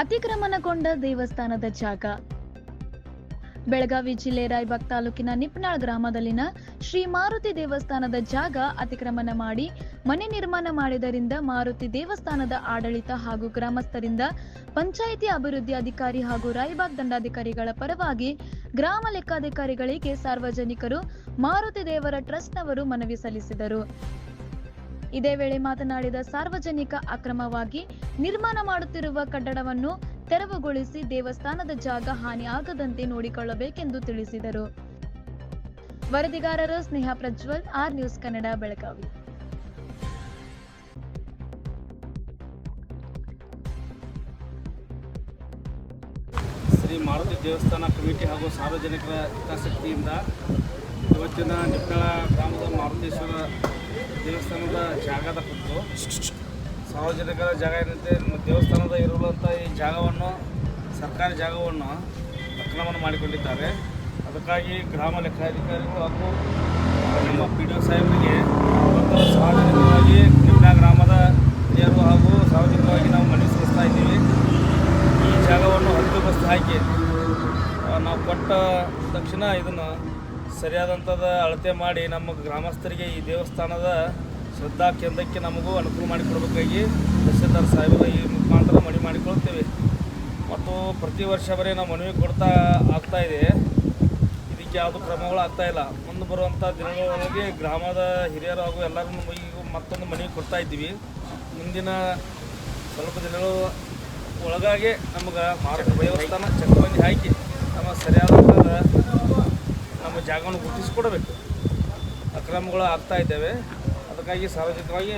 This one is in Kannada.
ಅತಿಕ್ರಮಣಗೊಂಡ ದೇವಸ್ಥಾನದ ಜಾಗ. ಬೆಳಗಾವಿ ಜಿಲ್ಲೆ ರಾಯಬಾಗ್ ತಾಲೂಕಿನ ನಿಪ್ನಾಳ್ ಗ್ರಾಮದಲ್ಲಿನ ಶ್ರೀ ಮಾರುತಿ ದೇವಸ್ಥಾನದ ಜಾಗ ಅತಿಕ್ರಮಣ ಮಾಡಿ ಮನೆ ನಿರ್ಮಾಣ ಮಾಡಿದರಿಂದ ಮಾರುತಿ ದೇವಸ್ಥಾನದ ಆಡಳಿತ ಹಾಗೂ ಗ್ರಾಮಸ್ಥರಿಂದ ಪಂಚಾಯಿತಿ ಅಭಿವೃದ್ಧಿ ಅಧಿಕಾರಿ ಹಾಗೂ ರಾಯಬಾಗ್ ದಂಡಾಧಿಕಾರಿಗಳ ಪರವಾಗಿ ಗ್ರಾಮ ಲೆಕ್ಕಾಧಿಕಾರಿಗಳಿಗೆ ಸಾರ್ವಜನಿಕರು ಮಾರುತಿ ದೇವರ ಟ್ರಸ್ಟ್ನವರು ಮನವಿ ಸಲ್ಲಿಸಿದರು. ಇದೇ ವೇಳೆ ಮಾತನಾಡಿದ ಸಾರ್ವಜನಿಕ ಅಕ್ರಮವಾಗಿ ನಿರ್ಮಾಣ ಮಾಡುತ್ತಿರುವ ಕಟ್ಟಡವನ್ನು ತೆರವುಗೊಳಿಸಿ ದೇವಸ್ಥಾನದ ಜಾಗ ಹಾನಿ ಆಗದಂತೆ ನೋಡಿಕೊಳ್ಳಬೇಕೆಂದು ತಿಳಿಸಿದರು. ವರದಿಗಾರರು ಸ್ನೇಹ ಪ್ರಜ್ವಲ್, ಆರ್ ನ್ಯೂಸ್ ಕನ್ನಡ, ಬೆಳಗಾವಿ. ಶ್ರೀ ಮಾರುತಿ ದೇವಸ್ಥಾನ ಕಮಿಟಿ ಹಾಗೂ ಸಾರ್ವಜನಿಕರ ಹಿತಾಸಕ್ತಿಯಿಂದ ಇವತ್ತಿನ ನಿಪ್ಪಳ ಗ್ರಾಮದ ಮಾರುತೇಶ್ವರ ದೇವಸ್ಥಾನದ ಜಾಗದ ಕುರಿತು. ಸಾರ್ವಜನಿಕರ ಜಾಗ ಏನಂತೆ? ದೇವಸ್ಥಾನದ ಇರುವಂಥ ಈ ಜಾಗವನ್ನು, ಸರ್ಕಾರಿ ಜಾಗವನ್ನು ಅಕ್ರಮಣ ಮಾಡಿಕೊಂಡಿದ್ದಾರೆ. ಅದಕ್ಕಾಗಿ ಗ್ರಾಮ ಲೆಕ್ಕಾಧಿಕಾರಿಗಳು ಹಾಗೂ ನಮ್ಮ ಪಿ ಡಿ ಒ ಸಾಹೇಬರಿಗೆ ಮತ್ತು ಸಾರ್ವಜನಿಕವಾಗಿ ನಿಮ್ಮ ಗ್ರಾಮದ ಹಿರಿಯರು ಹಾಗೂ ಸಾರ್ವಜನಿಕವಾಗಿ ನಾವು ಮನವಿ ಸಲ್ಲಿಸ್ತಾ ಇದ್ದೀವಿ. ಈ ಜಾಗವನ್ನು ಹದ್ದುಬಸ್ತು ಹಾಕಿ ನಾವು ಕೊಟ್ಟ ತಕ್ಷಣ ಇದನ್ನು ಸರಿಯಾದಂಥದ್ದು ಅಳತೆ ಮಾಡಿ ನಮ್ಮ ಗ್ರಾಮಸ್ಥರಿಗೆ ಈ ದೇವಸ್ಥಾನದ ಶ್ರದ್ಧಾ ಕೇಂದ್ರಕ್ಕೆ ನಮಗೂ ಅನುಕೂಲ ಮಾಡಿಕೊಡ್ಬೇಕಾಗಿ ತಹಸೀಲ್ದಾರ್ ಸಾಹೇಬರ ಈ ಮುಖಾಂತರ ಮನವಿ ಮಾಡಿಕೊಳ್ತೇವೆ. ಮತ್ತು ಪ್ರತಿ ವರ್ಷ ಬರೀ ನಾವು ಮನವಿ ಕೊಡ್ತಾ ಇದೆ. ಇದಕ್ಕೆ ಯಾವುದು ಕ್ರಮಗಳು ಆಗ್ತಾ ಇಲ್ಲ. ಮುಂದೆ ಬರುವಂಥ ದಿನಗಳೊಳಗೆ ಗ್ರಾಮದ ಹಿರಿಯರು ಹಾಗೂ ಎಲ್ಲರೂ ಈಗ ಮತ್ತೊಂದು ಮನವಿ ಕೊಡ್ತಾ ಇದ್ದೀವಿ. ಮುಂದಿನ ಸ್ವಲ್ಪ ದಿನಗಳು ಒಳಗಾಗಿ ನಮಗೆ ಮಾರ್ಗ ದೇವಸ್ಥಾನ ಚಕ್ರಬಂದಿ ಹಾಕಿ ನಮ್ಮ ಸರಿಯಾದ ಜಾಗವನ್ನು ಗುರುತಿಸಿಕೊಡಬೇಕು. ಅಕ್ರಮಗಳು ಆಗ್ತಾ ಇದ್ದಾವೆ. ಅದಕ್ಕಾಗಿ ಸಾರ್ವಜನಿಕವಾಗಿ